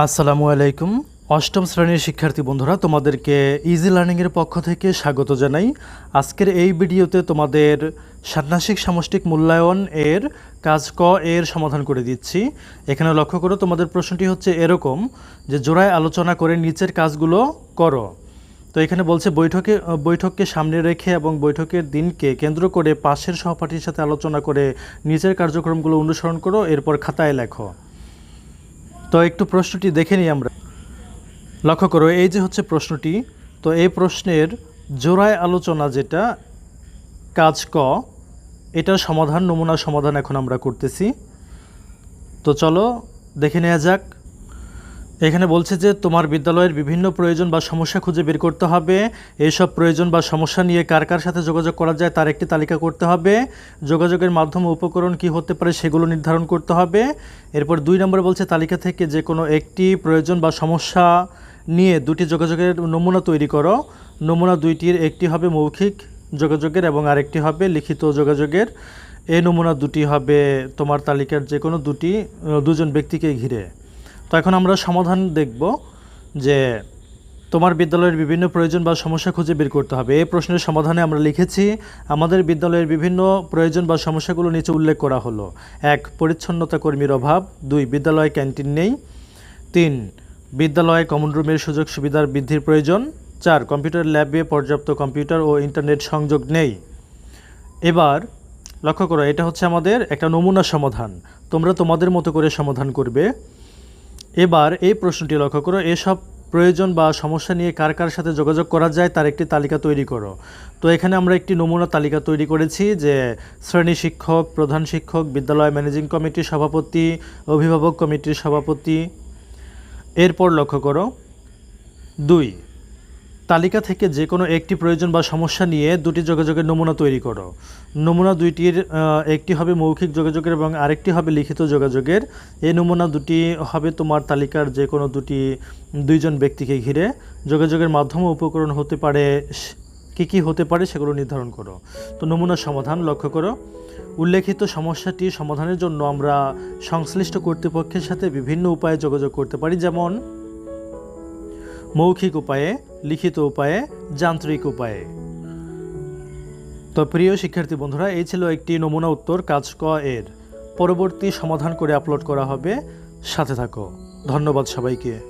আসসালামু আলাইকুম। অষ্টম শ্রেণির শিক্ষার্থী বন্ধুরা, তোমাদেরকে ইজি লার্নিংয়ের পক্ষ থেকে স্বাগত জানাই। আজকের এই ভিডিওতে তোমাদের ষান্মাসিক সামষ্টিক মূল্যায়ন এর কাজ ক এর সমাধান করে দিচ্ছি। এখানে লক্ষ্য করো, তোমাদের প্রশ্নটি হচ্ছে এরকম যে, জোড়ায় আলোচনা করে নিচের কাজগুলো করো। তো এখানে বলছে, বৈঠকে, বৈঠককে সামনে রেখে এবং বৈঠকের দিনকে কেন্দ্র করে পাশের সহপাঠীর সাথে আলোচনা করে নিচের কার্যক্রমগুলো অনুসরণ করো, এরপর খাতায় লেখো। তো একটু প্রশ্নটি দেখে নিই আমরা। লক্ষ্য করো, এই যে হচ্ছে প্রশ্নটি, তো এই প্রশ্নের জোড়ায় আলোচনা যেটা, কাজ ক, এটার সমাধান, নমুনা সমাধান এখন আমরা করতেছি। তো চলো, দেখে নেওয়া যাক। এখানে বলছে যে তোমার বিদ্যালয়ের বিভিন্ন প্রয়োজন বা সমস্যা খুঁজে বের করতে হবে। এইসব প্রয়োজন বা সমস্যা নিয়ে কার কার সাথে যোগাযোগ করা যায় তার একটি তালিকা করতে হবে। যোগাযোগের মাধ্যম উপকরণ কি হতে পারে সেগুলো নির্ধারণ করতে হবে। এরপর দুই নম্বরে বলছে তালিকা থেকে যে কোনো একটি প্রয়োজন বা সমস্যা নিয়ে দুটি যোগাযোগের নমুনা তৈরি করো। নমুনা দুইটির একটি হবে মৌখিক যোগাযোগের এবং আরেকটি হবে লিখিত যোগাযোগের। এই নমুনা দুটি হবে তোমার তালিকার যে কোনো দুটি, দুজন ব্যক্তিকে ঘিরে। তো এখন আমরা সমাধান দেখব যে তোমার বিদ্যালয়ের বিভিন্ন প্রয়োজন বা সমস্যা খুঁজে বের করতে হবে। এই প্রশ্নের সমাধানে আমরা লিখেছি, আমাদের বিদ্যালয়ের বিভিন্ন প্রয়োজন বা সমস্যাগুলো নিচে উল্লেখ করা হলো। এক, পরিচ্ছন্নতা কর্মীর অভাব। দুই, বিদ্যালয়ে ক্যান্টিন নেই। তিন, বিদ্যালয়ে কমন রুমের সুযোগ সুবিধার বৃদ্ধির প্রয়োজন। চার, কম্পিউটার ল্যাবে পর্যাপ্ত কম্পিউটার ও ইন্টারনেট সংযোগ নেই। এবার লক্ষ্য করো, এটা হচ্ছে আমাদের একটা নমুনা সমাধান। তোমরা তোমাদের মতো করে সমাধান করবে। এবার এই প্রশ্নটি লক্ষ্য করো, এসব প্রয়োজন বা সমস্যা নিয়ে কার কার সাথে যোগাযোগ করা যায় তার একটি তালিকা তৈরি করো। তো এখানে আমরা একটি নমুনা তালিকা তৈরি করেছি যে শ্রেণি শিক্ষক, প্রধান শিক্ষক, বিদ্যালয় ম্যানেজিং কমিটির সভাপতি, অভিভাবক কমিটির সভাপতি। এরপর লক্ষ্য করো, দুই তালিকা থেকে যে কোনো একটি প্রয়োজন বা সমস্যা নিয়ে দুটি যোগাযোগের নমুনা তৈরি করো। নমুনা দুইটির একটি হবে মৌখিক যোগাযোগের এবং আরেকটি হবে লিখিত যোগাযোগের। এই নমুনা দুটি হবে তোমার তালিকার যে কোনো দুটি, দুইজন ব্যক্তিকে ঘিরে। যোগাযোগের মাধ্যম উপকরণ হতে পারে কী কী হতে পারে সেগুলো নির্ধারণ করো। তো নমুনা সমাধান লক্ষ্য করো। উল্লেখিত সমস্যাটি সমাধানের জন্য আমরা সংশ্লিষ্ট কর্তৃপক্ষের সাথে বিভিন্ন উপায়ে যোগাযোগ করতে পারি। যেমন মৌখিক উপায়ে, লিখিত উপায়ে, যান্ত্রিক উপায়ে। তো প্রিয় শিক্ষার্থী বন্ধুরা, এই ছিল একটি নমুনা উত্তর কাজ ক এর। পরবর্তী সমাধান করে আপলোড করা হবে। সাথে থাকো। ধন্যবাদ সবাইকে।